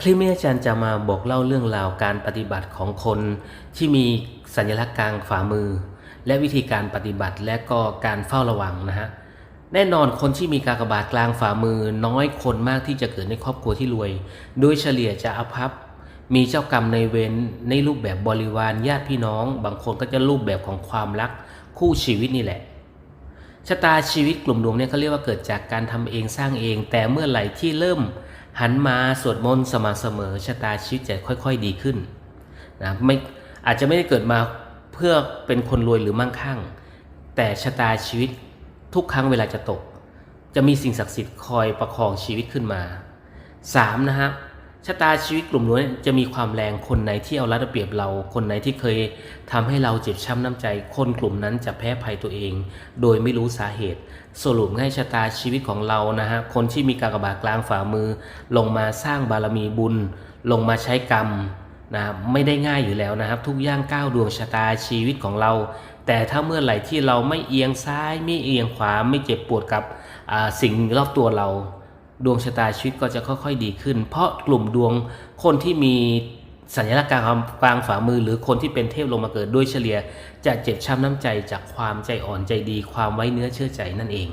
คลิปนี้อาจารย์จะมาบอกเล่าเรื่องราวการปฏิบัติของคนที่มีสัญลักษณ์กลางฝ่ามือ และวิธีการปฏิบัติและก็การเฝ้าระวังนะฮะแน่นอนคนที่มีกากบาทกลางฝ่ามือ น้อยคนมากที่จะเกิดในครอบครัวที่รวย โดยเฉลี่ยจะอภัพมีเจ้ากรรมในเวรในรูปแบบบริวารญาติพี่น้อง บางคนก็จะรูปแบบของความรักคู่ชีวิตนี่แหละชะตาชีวิตกลุ่มดวงเนี่ยเขาเรียกว่าเกิดจากการทำเองสร้างเอง แต่เมื่อไหร่ที่เริ่ม หันมาสวดมนต์สม่ำเสมอชะตาชีวิตจะค่อยๆดีขึ้นนะไม่อาจจะไม่ได้เกิดมาเพื่อเป็นคนรวยหรือมั่งคั่ง แต่ชะตาชีวิตทุกครั้งเวลาจะตก จะมีสิ่งศักดิ์สิทธิ์คอยประคองชีวิตขึ้นมา 3. นะฮะ ชะตาชีวิตกลุ่มนี้จะมีความแรงคนไหนที่เอารัดเอาเปรียบเรา คนไหนที่เคยทำให้เราเจ็บช้ำน้ำใจ คนกลุ่มนั้นจะแพ้ภัยตัวเอง โดยไม่รู้สาเหตุ สรุปง่ายชะตาชีวิตของเรานะฮะคนที่มีกากบาทกลางฝ่ามือ ลงมาสร้างบารมีบุญ ลงมาใช้กรรมนะไม่ได้ง่ายอยู่แล้วนะครับ ทุกย่างก้าวดวงชะตาชีวิตของเรา แต่ถ้าเมื่อไหร่ที่เราไม่เอียงซ้ายไม่เอียงขวาไม่เจ็บปวดกับสิ่งรอบตัวเรา ดวงชะตาชีวิตก็จะค่อยๆดีขึ้น เพราะกลุ่มดวงคนที่มีสัญลักษณ์กลางกลางฝ่ามือ หรือคนที่เป็นเทพลงมาเกิดด้วยเฉลี่ย จะเจ็บช้ำน้ำใจจากความใจอ่อนใจดี ความไว้เนื้อเชื่อใจนั่นเอง